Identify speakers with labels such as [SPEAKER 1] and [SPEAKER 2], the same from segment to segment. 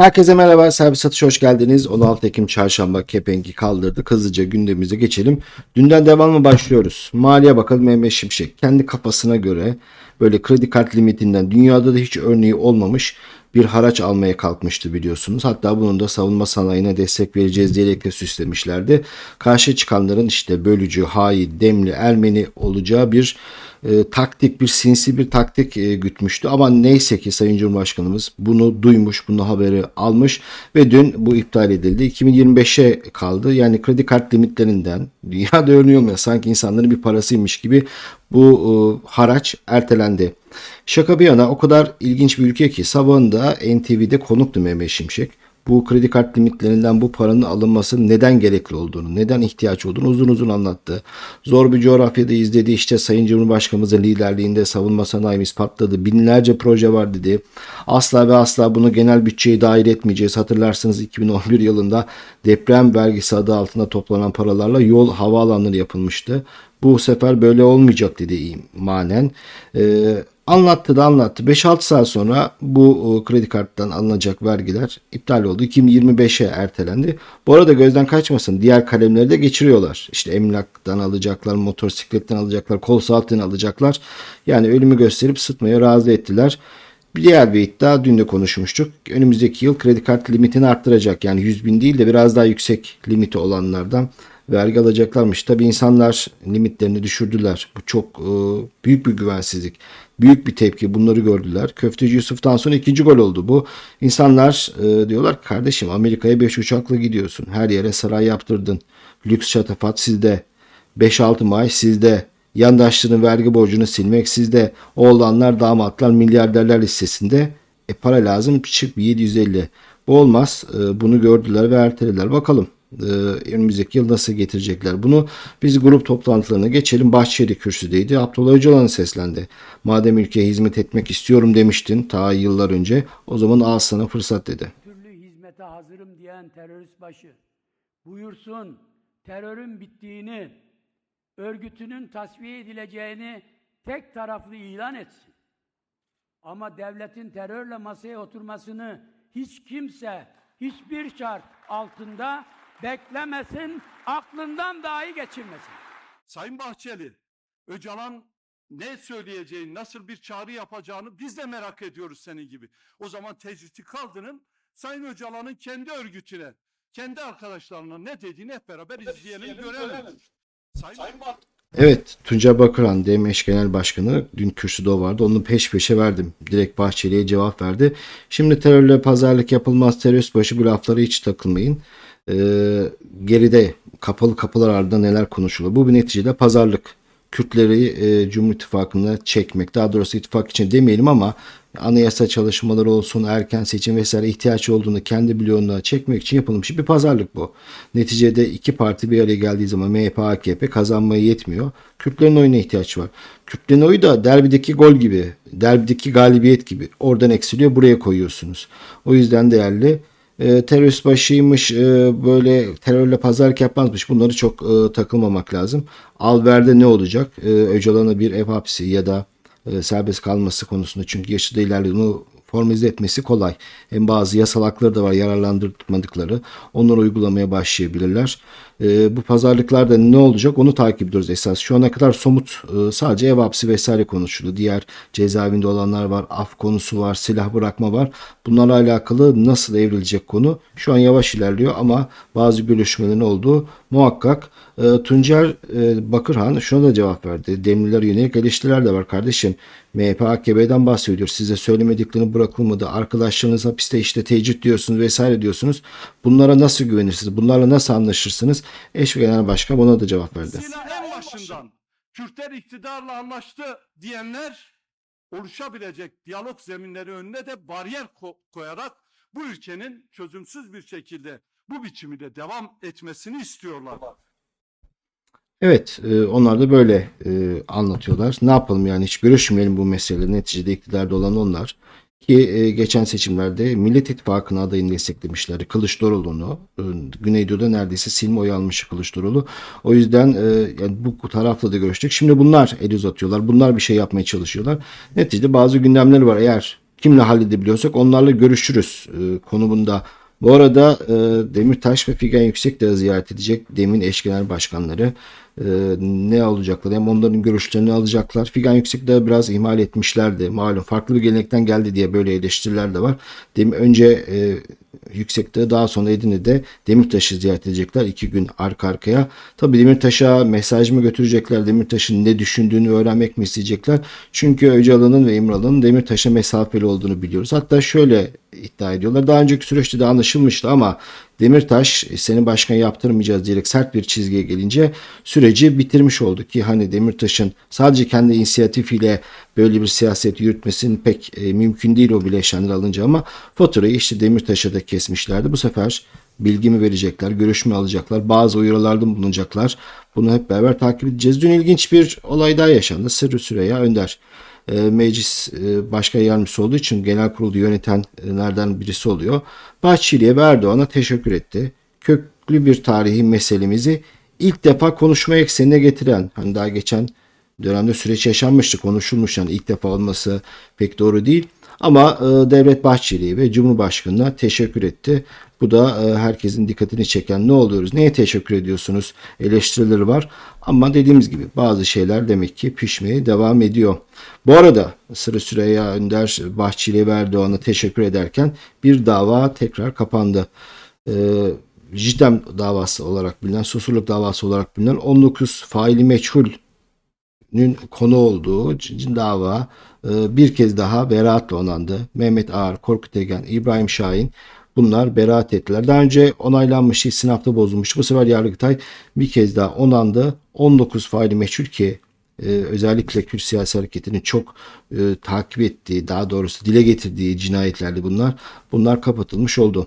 [SPEAKER 1] Herkese merhaba, servis satış hoş geldiniz. 16 Ekim çarşamba kepengi kaldırdı. Hızlıca gündemimize geçelim. Dünden devamlı başlıyoruz. Maliye Bakanı Mehmet Şimşek kendi kafasına göre böyle kredi kart limitinden dünyada da hiç örneği olmamış bir haraç almaya kalkmıştı biliyorsunuz. Hatta bunun da savunma sanayine destek vereceğiz diyerek de süslemişlerdi. Karşı çıkanların işte bölücü, hain, demli, Ermeni olacağı bir e, taktik, bir sinsi bir taktik e, gütmüştü. Ama neyse ki Sayın Cumhurbaşkanımız bunu duymuş, bunu haberi almış ve dün bu iptal edildi. 2025'e kaldı. Yani kredi kart limitlerinden dünyada örneği olmayan sanki insanların bir parasıymış gibi bu e, haraç ertelendi. Şaka bir yana o kadar ilginç bir ülke ki sabahında NTV'de konuktu Mehmet Şimşek. Bu kredi kart limitlerinden bu paranın alınması neden gerekli olduğunu, neden ihtiyaç olduğunu uzun uzun anlattı. Zor bir coğrafyada izledi. İşte Sayın Cumhurbaşkanımızın liderliğinde savunma sanayimiz patladı. Binlerce proje var dedi. Asla ve asla bunu genel bütçeye dahil etmeyeceğiz. Hatırlarsınız 2011 yılında deprem vergisi adı altında toplanan paralarla yol havaalanları yapılmıştı. Bu sefer böyle olmayacak dedi manen. Ee, anlattı da anlattı. 5-6 saat sonra bu e, kredi karttan alınacak vergiler iptal oldu. 2025'e ertelendi. Bu arada gözden kaçmasın diğer kalemleri de geçiriyorlar. İşte emlaktan alacaklar, motosikletten alacaklar, kol saatini alacaklar. Yani ölümü gösterip sıtmaya razı ettiler. Bir diğer bir iddia dün de konuşmuştuk. Önümüzdeki yıl kredi kart limitini arttıracak. Yani 100 bin değil de biraz daha yüksek limiti olanlardan vergi alacaklarmış. Tabi insanlar limitlerini düşürdüler. Bu çok e, büyük bir güvensizlik. Büyük bir tepki. Bunları gördüler. Köfteci Yusuf'tan sonra ikinci gol oldu bu. İnsanlar e, diyorlar kardeşim Amerika'ya 5 uçakla gidiyorsun. Her yere saray yaptırdın. Lüks şatafat sizde. 5-6 maaş sizde. Yandaşların vergi borcunu silmek sizde. Oğlanlar, damatlar, milyarderler listesinde. E para lazım çık bir 750. Bu olmaz. E, bunu gördüler ve ertelediler. Bakalım e, önümüzdeki yıl nasıl getirecekler bunu. Biz grup toplantılarına geçelim. Bahçeli kürsüdeydi. Abdullah Öcalan seslendi. Madem ülkeye hizmet etmek istiyorum demiştin ta yıllar önce. O zaman al sana fırsat dedi.
[SPEAKER 2] türlü hizmete hazırım diyen terörist başı buyursun terörün bittiğini, örgütünün tasfiye edileceğini tek taraflı ilan etsin. Ama devletin terörle masaya oturmasını hiç kimse hiçbir şart altında beklemesin, aklından dahi geçirmesin.
[SPEAKER 3] Sayın Bahçeli, Öcalan ne söyleyeceğini, nasıl bir çağrı yapacağını biz de merak ediyoruz senin gibi. O zaman tecriti kaldırın, Sayın Öcalan'ın kendi örgütüne, kendi arkadaşlarına ne dediğini hep beraber izleyelim, görelim. Sayın,
[SPEAKER 1] Evet Tunca Bakıran DMH Genel Başkanı dün kürsüde o vardı. Onu peş peşe verdim. Direkt Bahçeli'ye cevap verdi. Şimdi terörle pazarlık yapılmaz terörist başı bu laflara hiç takılmayın. Ee, geride kapalı kapılar ardında neler konuşuluyor. Bu bir neticede pazarlık. Kürtleri e, Cumhur İttifakı'na çekmek. Daha doğrusu ittifak için demeyelim ama anayasa çalışmaları olsun, erken seçim vesaire ihtiyaç olduğunu kendi bloğuna çekmek için yapılmış bir pazarlık bu. Neticede iki parti bir araya geldiği zaman MHP, AKP kazanmaya yetmiyor. Kürtlerin oyuna ihtiyaç var. Kürtlerin oyu da derbideki gol gibi, derbideki galibiyet gibi. Oradan eksiliyor, buraya koyuyorsunuz. O yüzden değerli e, terörist başıymış, e, böyle terörle pazarlık yapmazmış. Bunları çok e, takılmamak lazım. Alver'de ne olacak? E, Öcalan'a bir ev hapsi ya da e, serbest kalması konusunda çünkü yaşı da ilerledi. Onu formalize etmesi kolay. Hem bazı yasal hakları da var yararlandırmadıkları. Onları uygulamaya başlayabilirler. E, bu pazarlıklarda ne olacak onu takip ediyoruz esas. Şu ana kadar somut e, sadece ev hapsi vesaire konuşuldu. Diğer cezaevinde olanlar var, af konusu var, silah bırakma var. Bunlarla alakalı nasıl evrilecek konu şu an yavaş ilerliyor ama bazı görüşmelerin olduğu muhakkak. E, Tuncer e, Bakırhan şuna da cevap verdi. Demliler yönelik eleştiriler de var kardeşim. MHP AKP'den bahsediyor. Size söylemediklerini bırakılmadı. Arkadaşlarınız hapiste işte tecrit diyorsunuz vesaire diyorsunuz. Bunlara nasıl güvenirsiniz? Bunlarla nasıl anlaşırsınız? Eş Genel Başkan buna da cevap verdi.
[SPEAKER 3] En başından Kürtler iktidarla anlaştı diyenler oluşabilecek diyalog zeminleri önüne de bariyer ko- koyarak bu ülkenin çözümsüz bir şekilde bu biçimde devam etmesini istiyorlar.
[SPEAKER 1] Evet, e, onlar da böyle e, anlatıyorlar. Ne yapalım yani hiç görüşmeyelim bu meseleleri. Neticede iktidarda olan onlar. Ki e, geçen seçimlerde Millet İttifakı'nın adayını desteklemişler. Kılıçdaroğlu'nu. E, Güneydoğu'da neredeyse silme oy almış Kılıçdaroğlu. O yüzden e, yani bu tarafla da görüştük. Şimdi bunlar el uzatıyorlar. Bunlar bir şey yapmaya çalışıyorlar. Neticede bazı gündemleri var. Eğer kimle halledebiliyorsak onlarla görüşürüz e, konumunda. Bu arada e, Demirtaş ve Figen Yüksekdağ'ı ziyaret edecek demin eş genel başkanları. E, ne alacaklar hem onların görüşlerini alacaklar. Figen Yüksekdağ'ı biraz ihmal etmişlerdi. Malum farklı bir gelenekten geldi diye böyle eleştiriler de var. Demin önce e, Yüksekdağ daha sonra Edirne'de Demirtaş'ı ziyaret edecekler iki gün arka arkaya. Tabi Demirtaş'a mesaj mı götürecekler? Demirtaş'ın ne düşündüğünü öğrenmek mi isteyecekler? Çünkü Öcalan'ın ve İmralı'nın Demirtaş'a mesafeli olduğunu biliyoruz. Hatta şöyle iddia ediyorlar. Daha önceki süreçte de anlaşılmıştı ama Demirtaş seni başkan yaptırmayacağız diyerek sert bir çizgiye gelince süreci bitirmiş oldu ki hani Demirtaş'ın sadece kendi inisiyatifiyle böyle bir siyaset yürütmesinin pek e, mümkün değil o bileşenler alınca ama faturayı işte Demirtaş'a da kesmişlerdi. Bu sefer bilgi mi verecekler, görüş mü alacaklar, bazı uyarılarda bulunacaklar. Bunu hep beraber takip edeceğiz. Dün ilginç bir olay daha yaşandı. Sırrı Süreyya Önder e, meclis e, başkan yardımcısı olduğu için genel kurulu yönetenlerden birisi oluyor. Bahçeli'ye ve Erdoğan'a teşekkür etti. Köklü bir tarihi meselemizi ilk defa konuşma eksenine getiren, hani daha geçen dönemde süreç yaşanmıştı, konuşulmuş yani ilk defa olması pek doğru değil. Ama e, Devlet Bahçeli ve Cumhurbaşkanı'na teşekkür etti. Bu da e, herkesin dikkatini çeken ne oluyoruz, neye teşekkür ediyorsunuz eleştirileri var. Ama dediğimiz gibi bazı şeyler demek ki pişmeye devam ediyor. Bu arada Sırrı Süreyya Önder Bahçeli ve Erdoğan'a teşekkür ederken bir dava tekrar kapandı. E, JITEM davası olarak bilinen, susurluk davası olarak bilinen 19 faili meçhul konu olduğu c- dava e, bir kez daha beraatla onandı. Mehmet Ağar, Korkut Egen, İbrahim Şahin bunlar beraat ettiler. Daha önce onaylanmıştı, istinafta bozulmuştu. Bu sefer Yargıtay bir kez daha onandı. 19 faili meçhul ki e, özellikle Kürt siyasi hareketinin çok e, takip ettiği, daha doğrusu dile getirdiği cinayetlerdi bunlar. Bunlar kapatılmış oldu.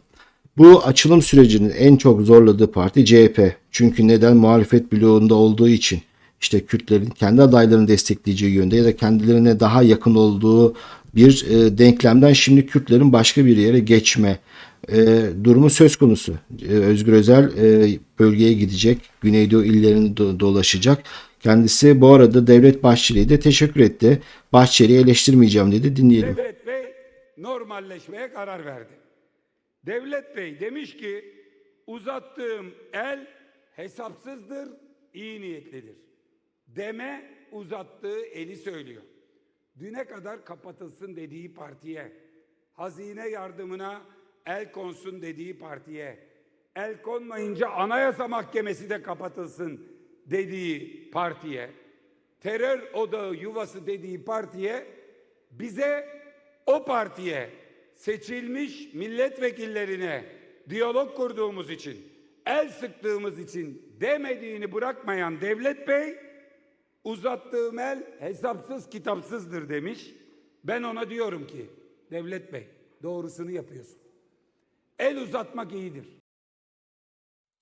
[SPEAKER 1] Bu açılım sürecinin en çok zorladığı parti CHP. Çünkü neden? Muhalefet bloğunda olduğu için. İşte Kürtlerin kendi adaylarını destekleyeceği yönde ya da kendilerine daha yakın olduğu bir e, denklemden şimdi Kürtlerin başka bir yere geçme e, durumu söz konusu. E, Özgür Özel e, bölgeye gidecek, Güneydoğu illerini do- dolaşacak. Kendisi bu arada Devlet Bahçeli'ye de teşekkür etti. Bahçeli'yi eleştirmeyeceğim dedi. Dinleyelim.
[SPEAKER 4] Devlet Bey normalleşmeye karar verdi. Devlet Bey demiş ki uzattığım el hesapsızdır, iyi niyetlidir. Deme uzattığı eli söylüyor. Düne kadar kapatılsın dediği partiye, hazine yardımına el konsun dediği partiye, el konmayınca anayasa mahkemesi de kapatılsın dediği partiye, terör odağı yuvası dediği partiye bize o partiye seçilmiş milletvekillerine diyalog kurduğumuz için, el sıktığımız için demediğini bırakmayan Devlet Bey uzattığım el hesapsız kitapsızdır demiş. Ben ona diyorum ki Devlet Bey doğrusunu yapıyorsun. El uzatmak iyidir.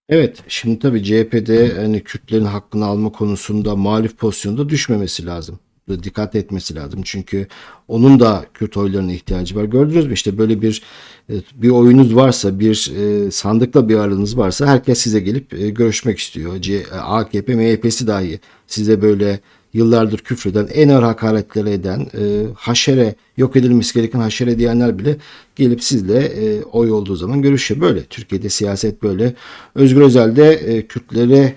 [SPEAKER 1] Evet, şimdi tabii CHP'de hani Kürtlerin hakkını alma konusunda muhalif pozisyonda düşmemesi lazım. Dikkat etmesi lazım. Çünkü onun da Kürt oylarına ihtiyacı var. Gördünüz mü işte böyle bir e, bir oyunuz varsa, bir e, sandıkla bir aranız varsa herkes size gelip e, görüşmek istiyor. AKP, MHP'si dahi size böyle yıllardır küfreden, en ağır hakaretleri eden, haşere, yok edilmesi gereken haşere diyenler bile gelip sizle oy olduğu zaman görüşüyor. Böyle. Türkiye'de siyaset böyle. Özgür Özel de Kürtlere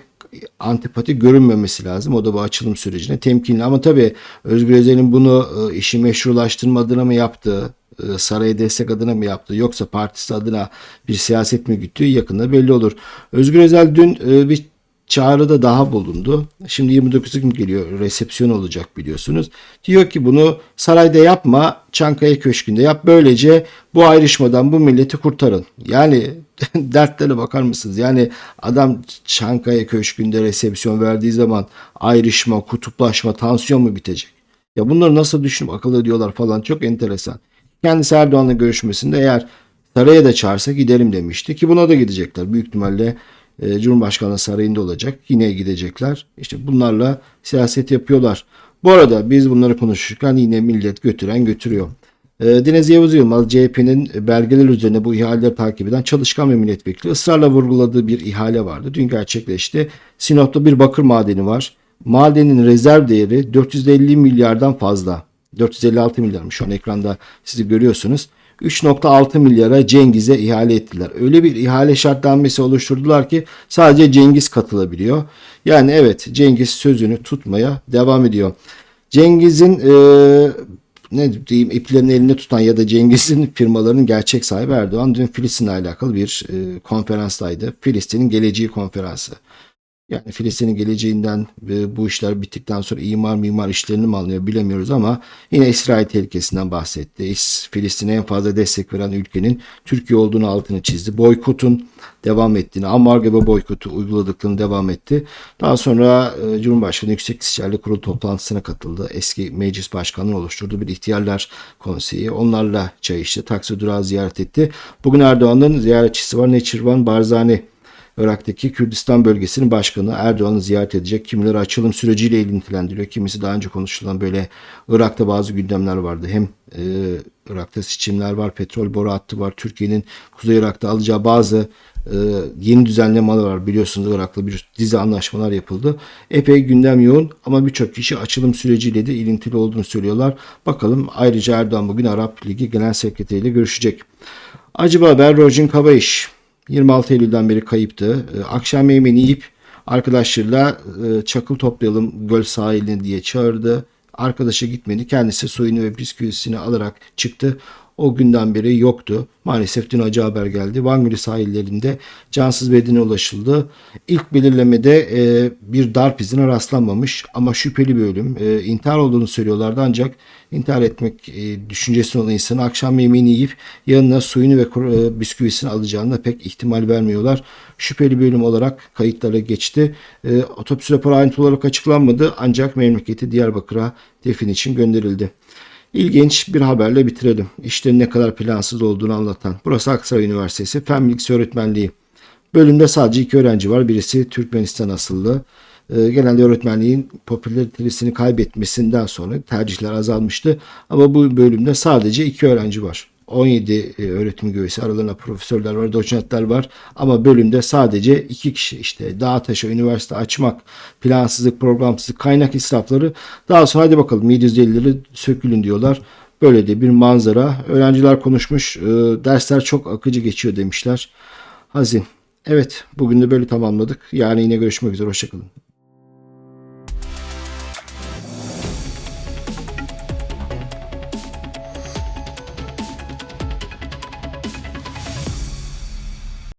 [SPEAKER 1] antipati görünmemesi lazım. O da bu açılım sürecine temkinli. Ama tabii Özgür Özel'in bunu e, işi meşrulaştırma adına mı yaptığı, e, saraya destek adına mı yaptığı yoksa partisi adına bir siyaset mi güttüğü yakında belli olur. Özgür Özel dün e, bir çağrıda daha bulundu. Şimdi 29 Ekim geliyor. Resepsiyon olacak biliyorsunuz. Diyor ki bunu sarayda yapma, Çankaya Köşkü'nde yap. Böylece bu ayrışmadan bu milleti kurtarın. Yani dertlere bakar mısınız? Yani adam Çankaya Köşkü'nde resepsiyon verdiği zaman ayrışma, kutuplaşma, tansiyon mu bitecek? Ya bunları nasıl düşünüp akıl ediyorlar falan çok enteresan. Kendisi Erdoğan'la görüşmesinde eğer saraya da çağırsa giderim demişti ki buna da gidecekler. Büyük ihtimalle e, Cumhurbaşkanı sarayında olacak. Yine gidecekler. İşte bunlarla siyaset yapıyorlar. Bu arada biz bunları konuşurken yine millet götüren götürüyor. E, Deniz Yavuz Yılmaz CHP'nin belgeler üzerine bu ihaleleri takip eden çalışkan bir milletvekili ısrarla vurguladığı bir ihale vardı. Dün gerçekleşti. Sinop'ta bir bakır madeni var. Madenin rezerv değeri 450 milyardan fazla. 456 milyarmış şu an ekranda sizi görüyorsunuz. 3.6 milyara Cengiz'e ihale ettiler. Öyle bir ihale şartnamesi oluşturdular ki sadece Cengiz katılabiliyor. Yani evet Cengiz sözünü tutmaya devam ediyor. Cengiz'in e, ne diyeyim iplerini elinde tutan ya da Cengiz'in firmalarının gerçek sahibi Erdoğan dün Filistin'le alakalı bir e, konferanstaydı. Filistin'in geleceği konferansı. Yani Filistin'in geleceğinden e, bu işler bittikten sonra imar mimar işlerini mi alınıyor bilemiyoruz ama yine İsrail tehlikesinden bahsetti. İs- Filistin'e en fazla destek veren ülkenin Türkiye olduğunu altını çizdi. Boykotun devam ettiğini, ambargo ve boykotu uyguladıklarını devam etti. Daha sonra e, Cumhurbaşkanı Yüksek İstişare Kurulu toplantısına katıldı. Eski meclis başkanları oluşturduğu bir ihtiyarlar konseyi. Onlarla çay içti. Taksi durağı ziyaret etti. Bugün Erdoğan'ın ziyaretçisi var. Neçirvan Barzani Irak'taki Kürdistan bölgesinin başkanı Erdoğan'ı ziyaret edecek. Kimileri açılım süreciyle ilintilendiriyor. Kimisi daha önce konuşulan böyle Irak'ta bazı gündemler vardı. Hem e, Irak'ta seçimler var, petrol boru hattı var. Türkiye'nin Kuzey Irak'ta alacağı bazı e, yeni düzenlemeler var. Biliyorsunuz Irak'la bir dizi anlaşmalar yapıldı. Epey gündem yoğun ama birçok kişi açılım süreciyle de ilintili olduğunu söylüyorlar. Bakalım ayrıca Erdoğan bugün Arap Ligi Genel Sekreteri ile görüşecek. Acaba haber Rojin Kabayiş 26 Eylül'den beri kayıptı. Ee, Akşam yemeğini yiyip arkadaşlarıyla e, çakıl toplayalım göl sahiline diye çağırdı. Arkadaşı gitmedi. Kendisi suyunu ve bisküvisini alarak çıktı. O günden beri yoktu. Maalesef dün acı haber geldi. Van Gölü sahillerinde cansız bedene ulaşıldı. İlk belirlemede e, bir darp izine rastlanmamış ama şüpheli bir ölüm. E, intihar olduğunu söylüyorlardı ancak intihar etmek e, düşüncesi olan insanı akşam yemeğini yiyip yanına suyunu ve e, bisküvisini alacağına pek ihtimal vermiyorlar. Şüpheli bir ölüm olarak kayıtlara geçti. E, otopsi raporu ayrıntılı olarak açıklanmadı ancak memleketi Diyarbakır'a defin için gönderildi. İlginç bir haberle bitirelim. İşlerin ne kadar plansız olduğunu anlatan. Burası Aksaray Üniversitesi Fen Bilgisi Öğretmenliği. Bölümde sadece iki öğrenci var. Birisi Türkmenistan asıllı. Ee, genelde öğretmenliğin popülaritesini kaybetmesinden sonra tercihler azalmıştı. Ama bu bölümde sadece iki öğrenci var. 17 e, öğretim üyesi aralarında profesörler var, doçentler var ama bölümde sadece iki kişi işte dağa taşa üniversite açmak, plansızlık, programsızlık, kaynak israfları daha sonra hadi bakalım 750'leri sökülün diyorlar. Böyle de bir manzara. Öğrenciler konuşmuş, e, dersler çok akıcı geçiyor demişler. Hazin. Evet, bugün de böyle tamamladık. Yani yine görüşmek üzere, hoşçakalın.